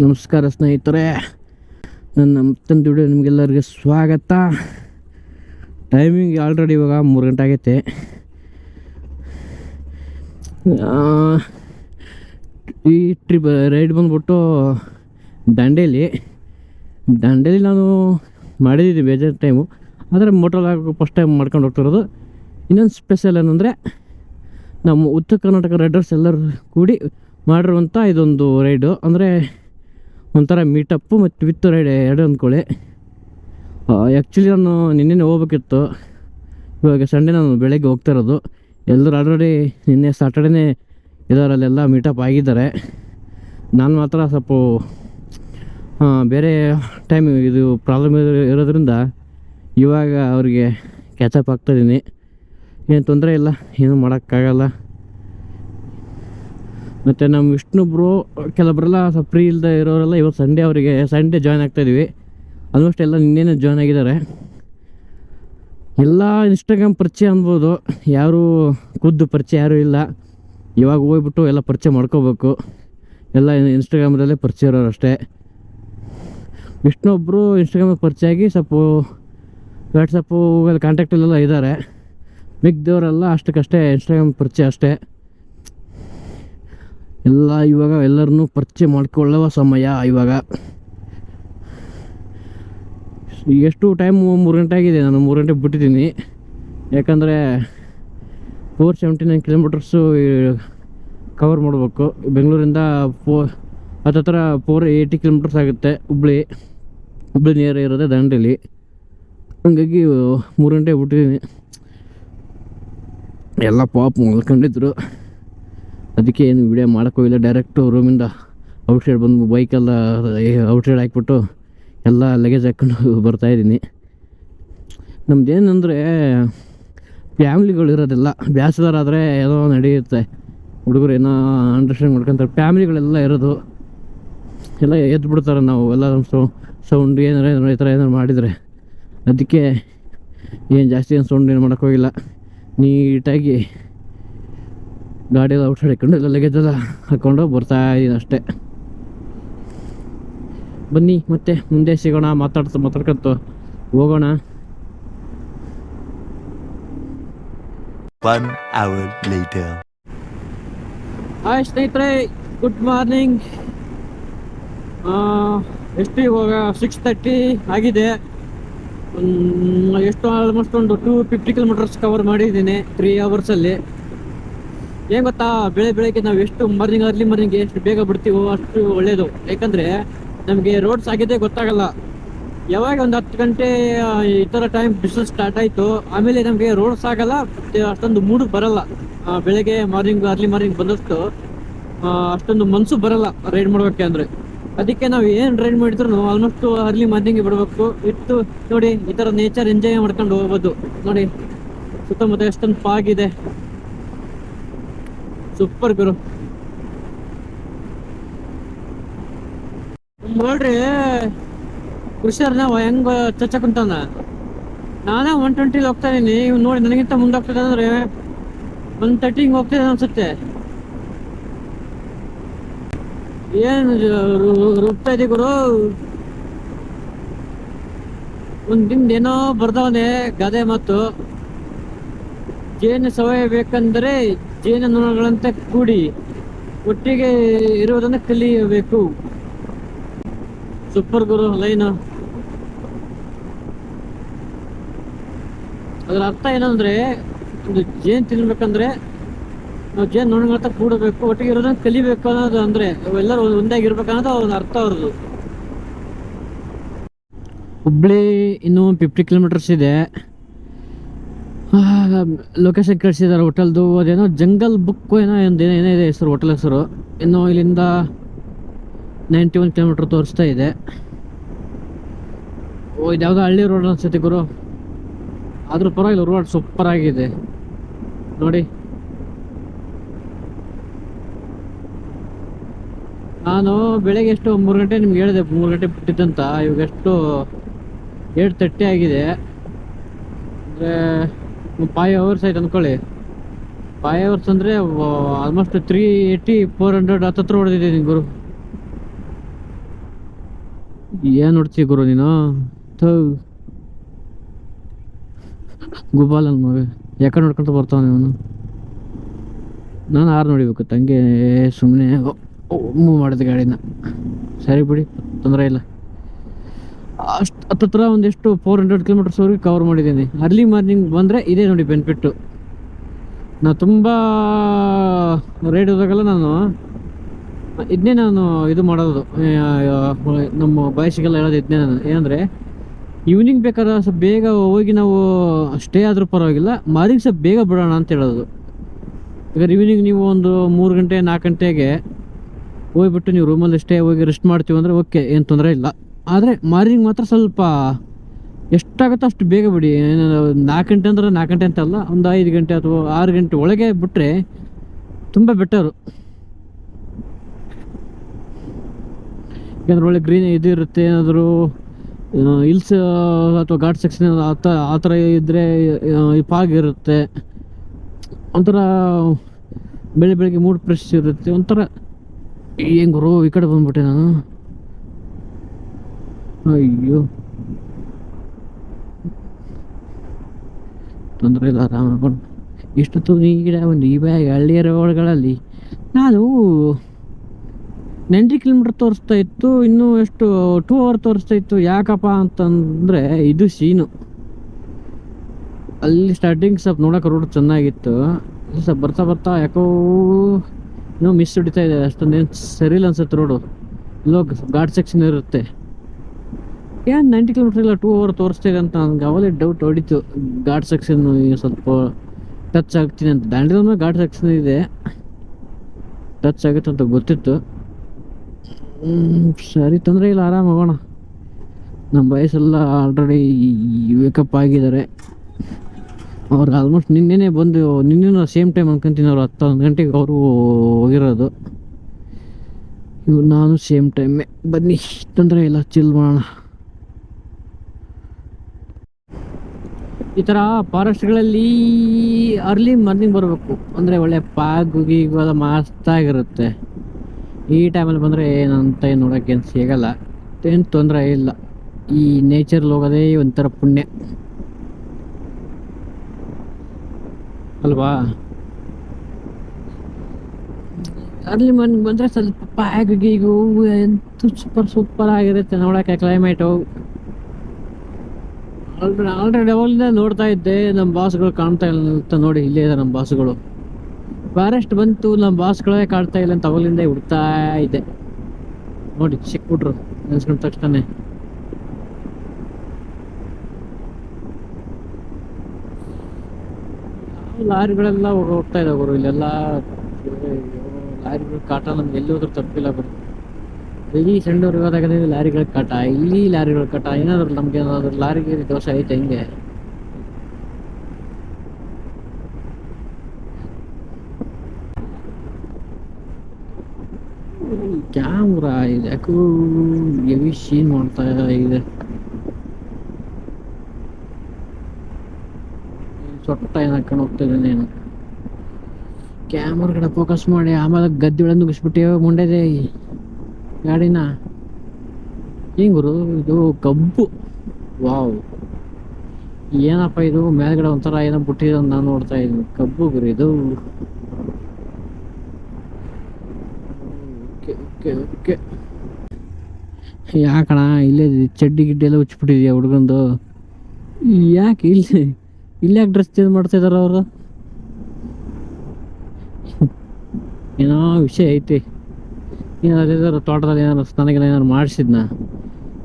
ನಮಸ್ಕಾರ ಸ್ನೇಹಿತರೆ. ನನ್ನ ಮತ್ತೊಂದು ವಿಡಿಯೋ ನಿಮಗೆಲ್ಲರಿಗೆ ಸ್ವಾಗತ. ಟೈಮಿಂಗ್ ಆಲ್ರೆಡಿ ಇವಾಗ ಮೂರು ಗಂಟೆ ಆಗೈತೆ. ಈ ಟ್ರಿಪ್ ರೈಡ್ ಬಂದ್ಬಿಟ್ಟು ದಾಂಡೇಲಿ ದಾಂಡೇಲಿ ನಾನು ಮಾಡಿದ್ದೀನಿ ಬೇಜಾರು ಟೈಮು ಆದರೆ ಮೋಟೋಲಾಗ ಫಸ್ಟ್ ಟೈಮ್ ಮಾಡ್ಕೊಂಡು ಹೋಗ್ತಿರೋದು. ಇನ್ನೊಂದು ಸ್ಪೆಷಲ್ ಏನಂದರೆ, ನಮ್ಮ ಉತ್ತರ ಕರ್ನಾಟಕ ರೈಡರ್ಸ್ ಎಲ್ಲರೂ ಕೂಡಿ ಮಾಡಿರುವಂಥ ಇದೊಂದು ರೈಡು ಅಂದರೆ ಒಂಥರ ಮೀಟಪ್ಪು ಮತ್ತು ವಿತ್ ರೈಡ್ ಎರಡು ಅಂದ್ಕೊಳ್ಳಿ. ಆ್ಯಕ್ಚುಲಿ ನಾನು ನಿನ್ನೆ ಹೋಗ್ಬೇಕಿತ್ತು. ಇವಾಗ ಸಂಡೇ ನಾನು ಬೆಳಗ್ಗೆ ಹೋಗ್ತಾ ಇರೋದು. ಎಲ್ಲರೂ ಆಲ್ರೆಡಿ ನಿನ್ನೆ ಸಾಟರ್ಡೇನೇ ಇದರಲ್ಲೆಲ್ಲ ಮೀಟಪ್ ಆಗಿದ್ದಾರೆ. ನಾನು ಮಾತ್ರ ಸ್ವಲ್ಪ ಬೇರೆ ಟೈಮ್ ಇದು ಪ್ರಾಬ್ಲಮ್ ಇರೋದ್ರಿಂದ ಇವಾಗ ಅವ್ರಿಗೆ ಕ್ಯಾಚಪ್ ಆಗ್ತಾಯಿದ್ದೀನಿ ಏನು ತೊಂದರೆ ಇಲ್ಲ, ಏನೂ ಮಾಡೋಕ್ಕಾಗಲ್ಲ. ಮತ್ತು ನಮ್ಮ ವಿಷ್ಣು ಬ್ರೋ ಕೆಲವರೆಲ್ಲ ಸ್ವಲ್ಪ ಫ್ರೀ ಇಲ್ಲದೆ ಇರೋರೆಲ್ಲ ಇವತ್ತು ಸಂಡೇ ಅವರಿಗೆ ಸಂಡೇ ಜಾಯ್ನ್ ಆಗ್ತಾಯಿದ್ವಿ ಆಲ್ಮೋಸ್ಟ್ ಎಲ್ಲ ನಿನ್ನೆನೇ ಜಾಯ್ನ್ ಆಗಿದ್ದಾರೆ. ಎಲ್ಲ ಇನ್ಸ್ಟಾಗ್ರಾಮ್ ಪರಿಚಯ ಅನ್ಬೋದು. ಯಾರು ಖುದ್ದು ಪರಿಚಯ ಯಾರೂ ಇಲ್ಲ. ಇವಾಗ ಹೋಗ್ಬಿಟ್ಟು ಎಲ್ಲ ಪರಿಚಯ ಮಾಡ್ಕೋಬೇಕು. ಎಲ್ಲ ಇನ್ಸ್ಟಾಗ್ರಾಮ್ದಲ್ಲೇ ಪರಿಚಯ ಇರೋರು ಅಷ್ಟೇ. ವಿಷ್ಣು ಒಬ್ಬರು ಇನ್ಸ್ಟಾಗ್ರಾಮಲ್ಲಿ ಪರಿಚಯ ಆಗಿ ಸ್ವಲ್ಪ ವಾಟ್ಸಪ್ಪು ಕಾಂಟ್ಯಾಕ್ಟಲ್ಲೆಲ್ಲ ಇದ್ದಾರೆ. ಮಿಕ್ದವರೆಲ್ಲ ಅಷ್ಟಕ್ಕಷ್ಟೇ ಇನ್ಸ್ಟಾಗ್ರಾಮ್ ಪರಿಚಯ ಅಷ್ಟೇ. ಎಲ್ಲ ಇವಾಗ ಎಲ್ಲರನ್ನೂ ಪರಿಚಯ ಮಾಡಿಕೊಳ್ಳುವ ಸಮಯ ಇವಾಗ. ಎಷ್ಟು ಟೈಮು ಮೂರು ಗಂಟೆ ಆಗಿದೆ, ನಾನು ಮೂರು ಗಂಟೆಗೆ ಬಿಟ್ಟಿದ್ದೀನಿ. ಯಾಕಂದರೆ four seventy nine kilometres cover ಮಾಡಬೇಕು. ಬೆಂಗಳೂರಿಂದ ಫೋ ಹತ್ತತ್ರ ಫೋರ್ ಏಯ್ಟಿ ಕಿಲೋಮೀಟರ್ಸ್ ಆಗುತ್ತೆ ಹುಬ್ಳಿ. ಹುಬ್ಳಿ ನಿಯರ್ ಇರೋದೇ ದಾಂಡೇಲಿ. ಹಂಗಾಗಿ ಮೂರು ಗಂಟೆಗೆ ಬಿಟ್ಟಿದ್ದೀನಿ. ಎಲ್ಲ ಪಾಪ್ ಮಲ್ಕೊಂಡಿದ್ರು. ಅದಕ್ಕೆ ಏನು ವಿಡಿಯೋ ಮಾಡೋಕ್ಕೋಗಿಲ್ಲ ಡೈರೆಕ್ಟು ರೂಮಿಂದ ಔಟ್ಸೈಡ್ ಬಂದು ಬೈಕೆಲ್ಲ ಔಟ್ಸೈಡ್ ಹಾಕ್ಬಿಟ್ಟು ಎಲ್ಲ ಲಗೇಜ್ ಹಾಕ್ಕೊಂಡು ಬರ್ತಾಯಿದ್ದೀನಿ ಫ್ಯಾಮ್ಲಿಗಳು ಇರೋದಿಲ್ಲ ಬ್ಯಾಚಲರ್ ಏನೋ ನಡೆಯುತ್ತೆ. ಹುಡುಗರು ಏನೋ ಅಂಡರ್ಸ್ಟ್ಯಾಂಡ್ ಮಾಡ್ಕೊತಾರೆ. ಫ್ಯಾಮ್ಲಿಗಳೆಲ್ಲ ಇರೋದು. ಎಲ್ಲ ಎದ್ದು ಬಿಡ್ತಾರೆ ನಾವು. ಎಲ್ಲ ಸೌಂಡ್ ಏನಾರು ಏನಾರು ಈ ಥರ ಏನಾರು ಮಾಡಿದರೆ. ಅದಕ್ಕೆ ಏನು ಜಾಸ್ತಿ ಏನು ಸೌಂಡ್ ಏನು ಮಾಡೋಕ್ಕೋಗಿಲ್ಲ. ನೀಟಾಗಿ ಗಾಡಿಯೆಲ್ಲ ಔಟ್ಸೈಡ್ ಹಾಕೊಂಡು ಎಲ್ಲ ಲಗೇಜ್ ಎಲ್ಲ ಹಾಕ್ಕೊಂಡು ಬರ್ತಾ ಇದ್ದೀನಿ ಅಷ್ಟೇ. ಬನ್ನಿ ಮತ್ತೆ ಮುಂದೆ ಸಿಗೋಣ ಮಾತಾಡ್ತಾ ಮಾತಾಡ್ಕೊತ ಹೋಗೋಣ. One hour later. ಹಾಯ್ ಸ್ನೇಹಿತರೆ ಗುಡ್ ಮಾರ್ನಿಂಗ್ ಎಷ್ಟು ಇವಾಗ ಸಿಕ್ಸ್ ತರ್ಟಿ ಆಗಿದೆ. ಎಷ್ಟು ಆಲ್ಮೋಸ್ಟ್ ಒಂದು ಟೂ ಫಿಫ್ಟಿ ಕಿಲೋಮೀಟರ್ಸ್ ಕವರ್ ಮಾಡಿದ್ದೀನಿ ತ್ರೀ ಅವರ್ಸಲ್ಲಿ ಏನು ಗೊತ್ತಾ, ಬೆಳೆ ಬೆಳಗ್ಗೆ ನಾವು ಎಷ್ಟು ಮಾರ್ನಿಂಗ್ ಅರ್ಲಿ ಮಾರ್ನಿಂಗ್ ಎಷ್ಟು ಬೇಗ ಬಿಡ್ತೀವೋ ಅಷ್ಟು ಒಳ್ಳೇದು. ಯಾಕಂದ್ರೆ ನಮಗೆ ರೋಡ್ಸ್ ಆಗಿದೆ ಗೊತ್ತಾಗಲ್ಲ. ಯಾವಾಗ ಒಂದು ಹತ್ತು ಗಂಟೆ ಈ ಥರ ಟೈಮ್ ಬಿಸಿಲು ಸ್ಟಾರ್ಟ್ ಆಯ್ತು, ಆಮೇಲೆ ನಮಗೆ ರೋಡ್ಸ್ ಆಗಲ್ಲ ಅಷ್ಟೊಂದು ಮೂಡು ಬರಲ್ಲ. ಬೆಳಗ್ಗೆ ಮಾರ್ನಿಂಗ್ ಅರ್ಲಿ ಮಾರ್ನಿಂಗ್ ಬಂದಷ್ಟು ಅಷ್ಟೊಂದು ಮನಸ್ಸು ಬರಲ್ಲ ರೈಡ್ ಮಾಡೋಕ್ಕೆ ಅಂದರೆ. ಅದಕ್ಕೆ ನಾವು ಏನು ರೈಡ್ ಮಾಡಿದ್ರು ಆಲ್ಮೋಸ್ಟ್ ಅರ್ಲಿ ಮಾರ್ನಿಂಗ್ ಬಿಡಬೇಕು ಇಟ್ಟು ನೋಡಿ, ಈ ಥರ ನೇಚರ್ ಎಂಜಾಯ್ ಮಾಡ್ಕೊಂಡು ಹೋಗ್ಬೋದು. ನೋಡಿ, ಸುತ್ತಮುತ್ತ ಎಷ್ಟೊಂದು ಪಾಗಿದೆ ಸೂಪರ್ ಗುರು. ನೋಡ್ರಿ ಕೃಷಿಯರ್ನ ಹೆಂಗ ಚಚ್ಚ ಕುಂತಾನ ನಾನೇ ಒನ್ ಟ್ವೆಂಟಿಲಿ ಹೋಗ್ತಾ ಇದೀನಿ ಇವ್ ನೋಡಿ ನನಗಿಂತ ಮುಂದೆ ಅಂದ್ರೆ ಒನ್ ತರ್ಟಿ ಹಿಂಗ್ ಹೋಗ್ತಿದೆ ಅನ್ಸುತ್ತೆ. ಏನ್ ರೂಪ್ತಾ ಗುರು? ದಿನ ಏನೋ ಬರ್ದವನೆ ಗಾದೆ ಮತ್ತು ಜೇನು ಸವಯಬೇಕಂದರೆ ಜೇನು ನೊಣಗಳಂತೆ ಕೂಡಿ ಒಟ್ಟಿಗೆ ಇರುವುದನ್ನು ಕಲಿಯಬೇಕು. ಸೂಪರ್ ಗುರು ಲೈನ್. ಅದರ ಅರ್ಥ ಏನಂದ್ರೆ, ಒಂದು ಜೇನ್ ತಿನ್ಬೇಕಂದ್ರೆ ನಾವು ಜೇನ್ ಹತ್ರ ಕೂಡಬೇಕು, ಒಟ್ಟಿಗೆ ಇರೋದನ್ನ ಕಲಿಬೇಕು ಅನ್ನೋದು ಅಂದ್ರೆ ಎಲ್ಲರೂ ಒಂದಾಗಿರ್ಬೇಕು ಅನ್ನೋದು ಅವ್ರ ಅರ್ಥ ಅವ್ರದ್ದು. ಹುಬ್ಳಿ ಇನ್ನೂ ಫಿಫ್ಟಿ ಕಿಲೋಮೀಟರ್ಸ್ ಇದೆ. ಲೊಕೇಶನ್ ಕಳಿಸಿದ್ದಾರೆ ಹೋಟೆಲ್ದು ಅದೇನೋ ಜಂಗಲ್ ಬುಕ್ ಏನೋ ಒಂದು ಏನೋ ಇದೆ ಹೆಸರು ಹೋಟೆಲ್ ಹೆಸರು. ಇನ್ನು ಇಲ್ಲಿಂದ ನೈಂಟಿ ಒನ್ ಕಿಲೋಮೀಟ್ರ್ ತೋರಿಸ್ತಾ ಇದೆ. ಓ ಇದು ಯಾವುದೋ ಹಳ್ಳಿ ರೋಡ್ ಅನ್ಸುತ್ತೆ ಗುರು. ಆದರೂ ಪರವಾಗಿಲ್ಲ ರೋಡ್ ಸೂಪರ್ ಆಗಿದೆ. ನೋಡಿ. ನಾನು ಬೆಳಗ್ಗೆ ಎಷ್ಟು, ಮೂರು ಗಂಟೆ ನಿಮ್ಗೆ ಹೇಳಿದೆ, ಮೂರು ಗಂಟೆ ಬಿಟ್ಟಿದ್ದಂತ. ಇವಾಗ ಎಷ್ಟು ಏಟ್ ತರ್ಟಿ ಆಗಿದೆ. ಅಂದರೆ ಫೈವ್ ಅವರ್ಸ್ ಆಯ್ತು ಅಂದ್ಕೊಳ್ಳಿ ಫೈವ್ ಅವರ್ಸ್ ಅಂದರೆ almost three eighty four hundred ಹತ್ತತ್ರ ಹೊಡೆದಿದ್ದೀನಿ ಗುರು. ಏನು ನೋಡ್ತೀಯ ಗುರು ನೀನು? ಥೂ. ಅನ್ ಮಗ. ಯಾಕೆ ನೋಡ್ಕೊಂತ ಬರ್ತಾವ ಇವನು ನಾನು ಆರು ನೋಡಿಬೇಕು ತಂಗೆ. ಸುಮ್ಮನೆ ಮೂವ್ ಮಾಡಿದೆ ಗಾಡಿನ. ಸರಿ ಬಿಡಿ, ತೊಂದರೆ ಇಲ್ಲ. ಅಷ್ಟು ಹತ್ತತ್ರ ಒಂದಿಷ್ಟು ಫೋರ್ ಹಂಡ್ರೆಡ್ ಕಿಲೋಮೀಟರ್ಸ್ವರೆಗೆ ಕವರ್ ಮಾಡಿದ್ದೀನಿ. ಅರ್ಲಿ ಮಾರ್ನಿಂಗ್ ಬಂದರೆ ಇದೇ ನೋಡಿ ಬೆನಿಫಿಟ್ಟು ನಾನು ತುಂಬ ರೈಡ್ ಹೋದಾಗೆಲ್ಲ ನಾನು ಇದನ್ನೇ ನಾನು ಇದು ಮಾಡೋದು. ನಮ್ಮ ಬಯಸಿಗೆಲ್ಲ ಹೇಳೋದು ಇದನ್ನೇ ನಾನು. ಏನಂದರೆ ಈವ್ನಿಂಗ್ ಬೇಕಾದ್ರೆ ಸ್ವಲ್ಪ ಬೇಗ ಹೋಗಿ ನಾವು ಸ್ಟೇ ಆದರೂ ಪರವಾಗಿಲ್ಲ, ಮಾರ್ನಿಂಗ್ ಸ್ವಲ್ಪ ಬೇಗ ಬಿಡೋಣ ಅಂತ ಹೇಳೋದು. ಈಗ ಈವ್ನಿಂಗ್ ನೀವು ಒಂದು ಮೂರು ಗಂಟೆ ನಾಲ್ಕು ಗಂಟೆಗೆ ಹೋಗ್ಬಿಟ್ಟು ನೀವು ರೂಮಲ್ಲಿ ಸ್ಟೇ ಹೋಗಿ ರೆಸ್ಟ್ ಮಾಡ್ತೀವಿ ಅಂದರೆ ಓಕೆ ಏನು ತೊಂದರೆ ಇಲ್ಲ. ಆದರೆ ಮಾರ್ನಿಂಗ್ ಮಾತ್ರ ಸ್ವಲ್ಪ ಎಷ್ಟಾಗುತ್ತೋ ಅಷ್ಟು ಬೇಗ ಬಿಡಿ. ನಾಲ್ಕು ಗಂಟೆ ಅಂದ್ರೆ ನಾಲ್ಕು ಗಂಟೆ ಅಂತ ಅಲ್ಲ, ಒಂದು ಐದು ಗಂಟೆ ಅಥವಾ ಆರು ಗಂಟೆ ಒಳಗೆ ಬಿಟ್ಟರೆ ತುಂಬ ಬೆಟರು ಯಾಕಂದ್ರೆ ಒಳ್ಳೆ ಗ್ರೀನ್ ಇದು ಇರುತ್ತೆ, ಏನಾದರೂ ಹಿಲ್ಸ್ ಅಥವಾ ಘಾಟ್ ಸೆಕ್ಷನ್ ಆ ಥರ ಆ ಥರ ಇದ್ದರೆ ಪಾಗ್ ಇರುತ್ತೆ. ಒಂಥರ ಬೆಳೆ ಬೆಳಗ್ಗೆ ಮೂಡ್ ಫ್ರೆಶ್ ಇರುತ್ತೆ. ಒಂಥರ ಹೆಂಗ್ರು ಗುರು, ಈ ಕಡೆ ಬಂದ್ಬಿಟ್ಟೆ ನಾನು. ಅಯ್ಯೋ. ತೊಂದರೆ ಇಲ್ಲ ಆರಾಮ ಇಷ್ಟು ಇಷ್ಟೊತ್ತು ಗಿಡ ಒಂದು ಇವಾಗ ಹಳ್ಳಿಯ ರೋಡ್ಗಳಲ್ಲಿ ನಾನು ನೈಂಟಿ ಕಿಲೋಮೀಟರ್ ತೋರಿಸ್ತಾ ಇತ್ತು, ಇನ್ನೂ ಎಷ್ಟು ಟೂ ಅವರ್ ತೋರಿಸ್ತಾ ಇತ್ತು, ಯಾಕಪ್ಪ ಅಂತಂದರೆ ಇದು ಸೀನು. ಅಲ್ಲಿ ಸ್ಟಾರ್ಟಿಂಗ್ ಸ್ವಲ್ಪ ನೋಡೋಕೆ ರೋಡ್ ಚೆನ್ನಾಗಿತ್ತು. ಸ್ವಲ್ಪ ಬರ್ತಾ ಬರ್ತಾ ಯಾಕೋ ಇನ್ನೂ ಮಿಸ್ ಹಿಡಿತಾ ಇದೆ, ಅಷ್ಟೊಂದೇನು ಇಲ್ಲ ಅನ್ಸುತ್ತೆ ರೋಡು ಇಲ್ಲೋ ಘಾಟ್ ಸೆಕ್ಷನ್ ಇರುತ್ತೆ. ಏನು ನೈಂಟಿ ಕಿಲೋಮೀಟರ್ ಇಲ್ಲ ಟೂ ಅವರ್ ತೋರಿಸ್ತೇವೆ ಅಂತ ನನಗೆ ಅವಾಗಲೇ ಡೌಟ್ ಹೊಡಿತು. ಘಾಟ್ ಸೆಕ್ಷನ್ ಸ್ವಲ್ಪ ಟಚ್ ಆಗ್ತೀನಿ ಅಂತ. ದಾಂಡಿಲ ಘಾಟ್ ಸೆಕ್ಷನ್ ಇದೆ. ಟಚ್ ಆಗುತ್ತೆ ಅಂತ ಗೊತ್ತಿತ್ತು. ಸರಿ, ತೊಂದರೆ ಇಲ್ಲ, ಆರಾಮ್ ಹೋಗೋಣ. ನಮ್ಮ ವಯಸ್ಸೆಲ್ಲ ಆಲ್ರೆಡಿ ವೇಕಪ್ ಆಗಿದ್ದಾರೆ. ಅವ್ರು ಆಲ್ಮೋಸ್ಟ್ ನಿನ್ನೆನೇ ಬಂದು, ನಿನ್ನೆನೂ ಸೇಮ್ ಟೈಮ್ ಅನ್ಕೊಂತೀನಿ ಅವ್ರು ಹತ್ತು ಗಂಟೆಗೆ ಅವರು ಹೋಗಿರೋದು. ಇವ್ರು ನಾನು ಸೇಮ್ ಟೈಮೇ ಬನ್ನಿ, ತೊಂದರೆ ಇಲ್ಲ ಚಿಲ್ ಮಾಡೋಣ. ಈ ಥರ ಫಾರೆಸ್ಟ್ಗಳಲ್ಲಿ ಅರ್ಲಿ ಮಾರ್ನಿಂಗ್ ಬರಬೇಕು. ಅಂದರೆ ಒಳ್ಳೆ ಪಾಗುಗಿ ಗೀಗು ಮಸ್ತಾಗಿರುತ್ತೆ ಈ ಟೈಮಲ್ಲಿ ಬಂದರೆ ಏನಂತ ಏನು ನೋಡೋಕೆ ಏನು ಸಿಗಲ್ಲ. ಏನು ತೊಂದರೆ ಇಲ್ಲ. ಈ ನೇಚರ್ಲಿ ಹೋಗೋದೇ ಒಂಥರ ಪುಣ್ಯ. ಅಲ್ವಾ? ಅರ್ಲಿ ಮಾರ್ನಿಂಗ್ ಬಂದರೆ ಸ್ವಲ್ಪ ಪ್ಯಾಗ್ ಗೀಗು ಎಂತೂ ಸೂಪರ್ ಸೂಪರ್ ಆಗಿರುತ್ತೆ. ನೋಡೋಕೆ ಕ್ಲೈಮೇಟು ಆಲ್ರೆಡಿ ಅವಾಗಿಂದ ನೋಡ್ತಾ ಇದ್ದೆ ನಮ್ಮ ಬಾಸ್ಗಳು ಕಾಣ್ತಾ ಇಲ್ಲ ಅಂತ ನೋಡಿ ಇಲ್ಲೇ ಇದೆ ನಮ್ಮ ಬಾಸ್ಗಳು ಫಾರೆಸ್ಟ್ ಬಂತು ನಮ್ಮ ಬಾಸ್ಗಳೇ ಕಾಣ್ತಾ ಇಲ್ಲ ಅಂತ ಅವಾಗಲಿಂದ ಹುಡ್ತಾ ಇದ್ದೆ. ನೋಡಿ ಸಿಕ್ಬಿಟ್ರು ನೆನ್ಸ್ಕೊಂಡ ತಕ್ಷಣ ಲಾರಿಗಳೆಲ್ಲ ಹೋಗ್- ಹೋಗ್ತಾ ಇದಾವೆ ಅವರು ಇಲ್ಲೆಲ್ಲ ಲಾರಿಗಳು ಕಾಟ, ನಮ್ಗೆ ಎಲ್ಲಿ ಹೋದ್ರೂ ತಪ್ಪಿಲ್ಲ ಗುರು. ಇಲ್ಲಿ ಸಣ್ಣವ್ರಿಗೆ ಹೋದಾಗ ಲಾರಿಗಳ ಕಟಾ ಇಲ್ಲಿ ಲಾರಿಗಳ ಕಟಾ, ಏನಾದ್ರು ನಮ್ಗೆ ಏನಾದ್ರು ಲಾರಿಗೆ ದೋಷ ಐತೆ ಹಿಂಗೆ? ಕ್ಯಾಮ್ರಾ ಇದೆ ಎವಿ ಸೀನ್ ಮಾಡ್ತಾ ಇದೆ. ಸೊಟ್ಟ ಏನು ಹಾಕೊಂಡು ಹೋಗ್ತಿದ್ದೆ ನೀನು. ಕ್ಯಾಮ್ರಾ ಕಡೆ ಫೋಕಸ್ ಮಾಡಿ, ಆಮೇಲೆ ಗದ್ದೆ ಒಳಗೆ ನುಗ್ಗಿಸ್ಬಿಟ್ಟಿವ ಮುಂಡೆದೆ ಗಾಡಿನ? ಹಿಂಗ್ ಗುರು, ಇದು ಕಬ್ಬು. ವಾವ್. ಏನಪ್ಪ ಇದು? ಮೇಲ್ಗಡೆ ಒಂಥರ ಏನೋ ಬಿಟ್ಟಿದೆ ನಾನು ನೋಡ್ತಾ ಇದ್ದೀನಿ. ಕಬ್ಬು ಗುರು ಇದು. ಓಕೆ ಓಕೆ ಯಾಕಣ ಇಲ್ಲೇ ಚಡ್ಡಿ ಗಿಡ್ಡಿ ಎಲ್ಲ ಹುಚ್ಚಿಬಿಟ್ಟಿದ್ಯಾ ಹುಡುಗಂದು? ಯಾಕೆ ಇಲ್ಲಿ ಇಲ್ಲಿ ಯಾಕೆ ಡ್ರೆಸ್ ಚೇಂಜ್ ಮಾಡ್ತಾ ಇದಾರ ಅವರು? ಏನೋ ವಿಷಯ ಐತಿ. ಏನಾದ್ರು ತೋಟದಲ್ಲಿ ಏನಾದ್ರು ಸ್ನಾನಗಿನ ಏನಾದ್ರು ಮಾಡಿಸಿದ್ನ?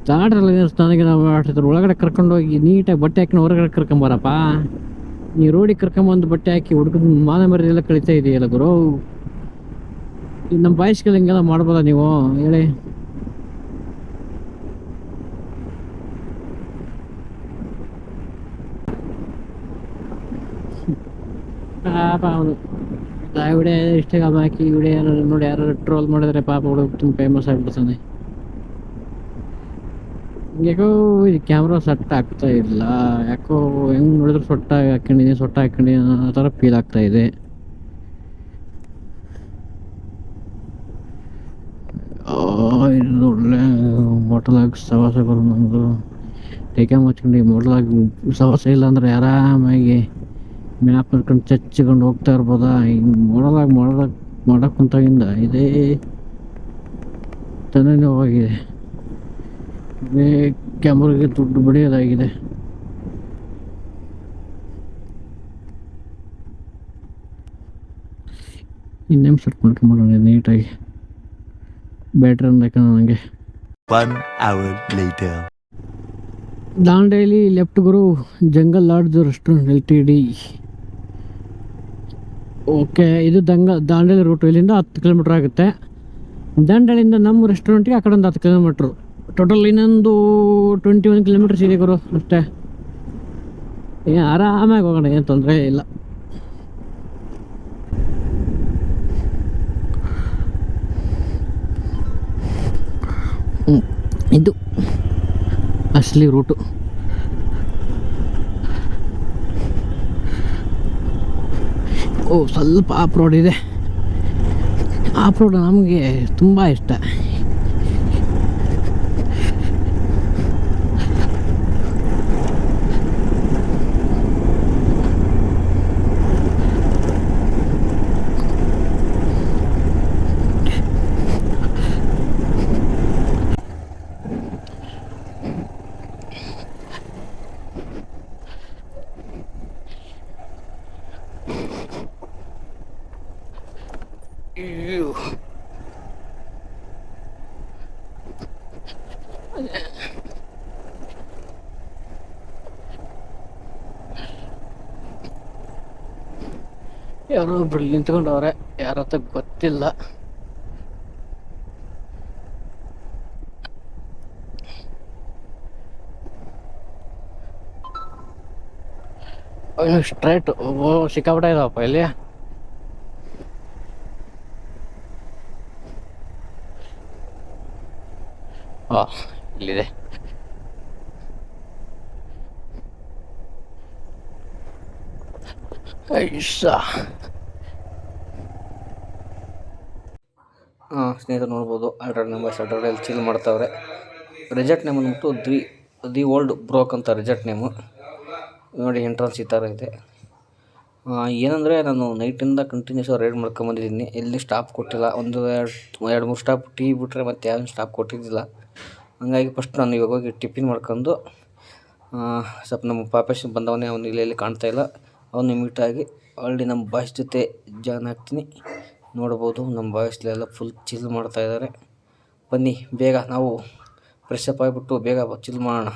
ತೋಟದಲ್ಲಿ ಏನಾದ್ರು ಸ್ನಾನಗಿನ ಮಾಡಿಸಿದ್ರು, ಒಳಗಡೆ ಕರ್ಕೊಂಡೋಗಿ ನೀಟಾಗಿ ಬಟ್ಟೆ ಹಾಕಿ ಹೊರಗಡೆ ಕರ್ಕೊಂಬರಪ್ಪ. ನೀ ರೋಡಿಗೆ ಕರ್ಕೊಂಬಂದು ಬಟ್ಟೆ ಹಾಕಿ ಹುಡುಗದ ಮಾನ ಮರ್ಯಾದೆ ಕಳಿತಾ ಇದೆಯಲ್ಲ ಗುರು? ನಮ್ಮ ಬಾಯ್ಸ್ಗಳು ಹಿಂಗೆಲ್ಲ ಮಾಡ್ಬೋದಾ ನೀವು? ಹೇಳಿ. ಪಾಪ ಅವನು. ಇನ್ಸ್ಟಾಗ್ರಾಮ್ ಹಾಕಿ ವಿಡಿಯೋ ಏನಾದ್ರು ನೋಡಿ ಯಾರು ಟ್ರೋಲ್ ಮಾಡಿದ್ರೆ ಪಾಪ ಹುಡುಗ ತುಂಬ ಫೇಮಸ್ ಆಗ್ಬಿಡ್ತಾನೆ. ಯಾಕೋ ಇದು ಕ್ಯಾಮ್ರಾ ಸೆಟ್ ಆಗ್ತಾ ಇಲ್ಲ. ಯಾಕೋ ಹೆಂಗ್ ನೋಡಿದ್ರು ಸೊಟ್ಟ ಹಾಕೊಂಡಿದ್ದೀನಿ ಸೊಟ್ಟ ಹಾಕೊಂಡಿದ್ದೀನಿ ಅನ್ನೋ ಥರ ಫೀಲ್ ಆಗ್ತಾ ಇದೆ. ಇದು ಒಳ್ಳೆ ಸವಾಸ ಬರೋದು ನಮ್ಮದು ಟೇಕ್ ಹಚ್ಕೊಂಡು ಮೋಟಲ್ ಆಗಿ ಸವಾಸ ಇಲ್ಲ ಅಂದ್ರೆ ಆರಾಮಾಗಿ ಮ್ಯಾಪ್ ಹಿಡ್ಕೊಂಡು ಚಚ್ಕೊಂಡು ಹೋಗ್ತಾ ಇರ್ಬೋದಾ? ಹಿಂಗೆ ಮಾಡೋದಾಗ ಮಾಡೋದಾಗ ಮಾಡೋಕೆ ಕುಂತಾಗಿಂದ ಇದೇ ತಲೆನೋವಾಗಿದೆ ಇದೇ ಕ್ಯಾಮ್ರಾಗೆ ದುಡ್ಡು ಬಡಿಯೋದಾಗಿದೆ ಇನ್ನೇನು ಸೆಟ್ ಮಾಡ್ಕೊಂಬಿಡೋಣ ನೀಟಾಗಿ. ಬ್ಯಾಟ್ರಿ ಅಂದ ನನಗೆ. One hour later. Dandeli left ಗುರು jungle lodge restaurant L T D okay, ಇದು ದಂಗ ದಾಂಡೇಲಿ ರೂಟು ಇಲ್ಲಿಂದ ಹತ್ತು ಕಿಲೋಮೀಟ್ರ್ ಆಗುತ್ತೆ. ದಾಂಡೇಲಿಂದ ನಮ್ಮ ರೆಸ್ಟೋರೆಂಟ್ಗೆ ಆ ಕಡೆ ಒಂದು ಹತ್ತು ಕಿಲೋಮೀಟ್ರು ಟೋಟಲ್ ಇನ್ನೊಂದು ಟ್ವೆಂಟಿ ಒನ್ ಕಿಲೋಮೀಟ್ರ್ ಇದೆ ಗುರು ಅಷ್ಟೇ ಆರಾಮಾಗಿ ಹೋಗೋಣ, ಏನು ತೊಂದರೆ ಇಲ್ಲ. ಇದು. ಅಸಲಿ ರೂಟು ಓ ಸ್ವಲ್ಪ ಆಫ್ ರೋಡ್ ಇದೆ. ಆಫ್ ರೋಡ್ ನಮಗೆ ತುಂಬ ಇಷ್ಟ. ಯಾರೋ ಒಬ್ರು ನಿಂತ್ಕೊಂಡವ್ರೆ ಯಾರತ್ತ ಗೊತ್ತಿಲ್ಲ. ಸ್ಟ್ರೈಟ್ ಓ ಸಿಕ್ಕಾಪಟ್ಟೆ ಇದಾವಪ್ಪ ಇಲ್ಲಿ. ಆ ಇಲ್ಲಿದೆ. ಐಸಾ ಸ್ನೇಹಿತರು ನೋಡ್ಬೋದು ಆಲ್ರೆಡಿ ಮೆಂಬರ್ಸ್ ಆಲ್ರೆಡಿ ಚಿಲ್ ಮಾಡ್ತಾವ್ರೆ. ರೆಜೆಕ್ಟ್ ನೇಮ್ ಅಂದ್ಬಿಟ್ಟು ದಿ ದಿ ಓಲ್ಡ್ ಬ್ರೋಕ್ ಅಂತ ರೆಜೆಕ್ಟ್ ನೇಮು ನೋಡಿ ಎಂಟ್ರೆನ್ಸ್ ಈ ಥರ ಇದೆ. ಏನಂದರೆ ನಾನು ನೈಟಿಂದ ಕಂಟಿನ್ಯೂಸ್ ರೈಡ್ ಮಾಡ್ಕೊಂಬಂದಿದ್ದೀನಿ ಎಲ್ಲಿ ಸ್ಟಾಪ್ ಕೊಟ್ಟಿಲ್ಲ. ಒಂದು ಎರಡು ಎರಡು ಮೂರು ಸ್ಟಾಪ್ ಟೀ ಬಿಟ್ಟರೆ ಮತ್ತೆ ಯಾವ ಸ್ಟಾಪ್ ಕೊಟ್ಟಿದ್ದಿಲ್ಲ. ಹಂಗಾಗಿ ಫಸ್ಟ್ ನಾನು ಇವಾಗ ಹೋಗಿ ಟಿಫಿನ್ ಮಾಡ್ಕೊಂಡು ಸ್ವಲ್ಪ ನಮ್ಮ ಪಾಪೇಶ್ ಬಂದವನೇ ಅವನು ಇಲ್ಲಿ ಕಾಣ್ತಾ ಇಲ್ಲ. ಅವನು ಮೀಟಾಗಿ ಆಲ್ರೆಡಿ ನಮ್ಮ ಬಾಯ್ಸ್ ಜೊತೆ ಜಾಯ್ನ್ ಆಗ್ತೀನಿ. ನೋಡ್ಬೋದು ನಮ್ಮ ಬಾಯ್ಸ್ಲೆಲ್ಲ ಫುಲ್ ಚಿಲ್ ಮಾಡ್ತಾ ಇದ್ದಾರೆ. ಬನ್ನಿ, ಬೇಗ ನಾವು ಫ್ರೆಶ್ ಅಪ್ ಆಗಿಬಿಟ್ಟು ಬೇಗ ಚಿಲ್ ಮಾಡೋಣ.